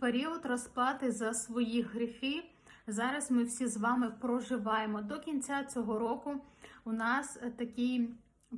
Період розплати за свої гріхи. Зараз ми всі з вами проживаємо. До кінця цього року у нас такий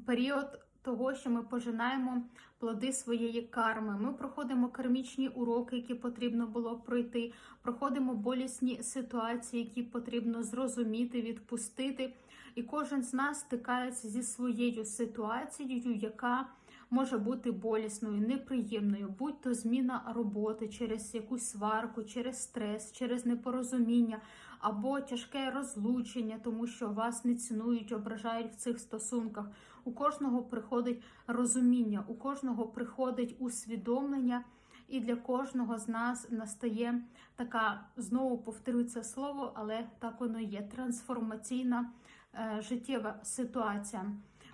період того, що ми пожинаємо плоди своєї карми. Ми проходимо кармічні уроки, які потрібно було пройти, проходимо болісні ситуації, які потрібно зрозуміти, відпустити. І кожен з нас стикається зі своєю ситуацією, яка може бути болісною, неприємною, будь то зміна роботи через якусь сварку, через стрес, через непорозуміння або тяжке розлучення, тому що вас не цінують, ображають в цих стосунках. У кожного приходить розуміння, у кожного приходить усвідомлення. І для кожного з нас настає така, знову повторюю це слово, але так воно є трансформаційна е, життєва ситуація.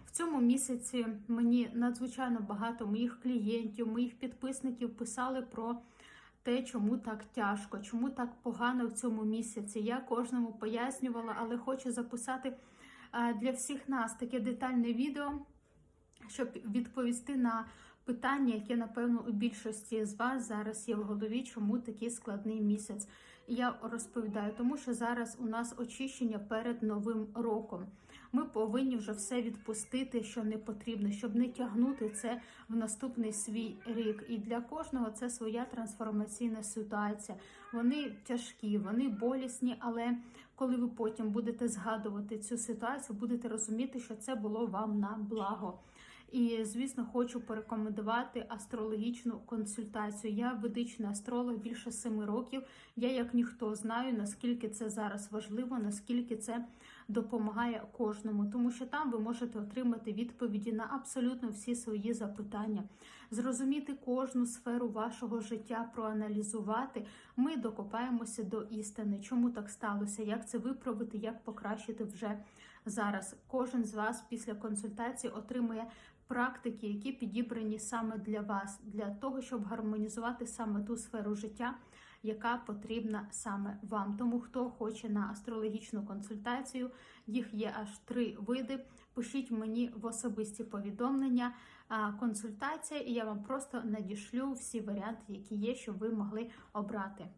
В цьому місяці мені надзвичайно багато моїх клієнтів, моїх підписників писали про те, чому так тяжко, чому так погано в цьому місяці. Я кожному пояснювала, але хочу записати е, для всіх нас таке детальне відео, щоб відповісти на питання, яке, напевно, у більшості з вас зараз є в голові, чому такий складний місяць. Я розповідаю, тому що зараз у нас очищення перед новим роком. Ми повинні вже все відпустити, що не потрібно, щоб не тягнути це в наступний свій рік. І для кожного це своя трансформаційна ситуація. Вони тяжкі, вони болісні, але коли ви потім будете згадувати цю ситуацію, будете розуміти, що це було вам на благо. І, звісно, хочу порекомендувати астрологічну консультацію. Я ведичний астролог більше семи років. Я, як ніхто, знаю, наскільки це зараз важливо, наскільки це допомагає кожному, тому що там ви можете отримати відповіді на абсолютно всі свої запитання, зрозуміти кожну сферу вашого життя, проаналізувати. Ми докопаємося до істини, чому так сталося, як це виправити, як покращити вже зараз. Кожен з вас після консультації отримує практики, які підібрані саме для вас, для того, щоб гармонізувати саме ту сферу життя, яка потрібна саме вам. Тому хто хоче на астрологічну консультацію, їх є аж три види. Пишіть мені в особисті повідомлення консультація, і я вам просто надішлю всі варіанти, які є, щоб ви могли обрати.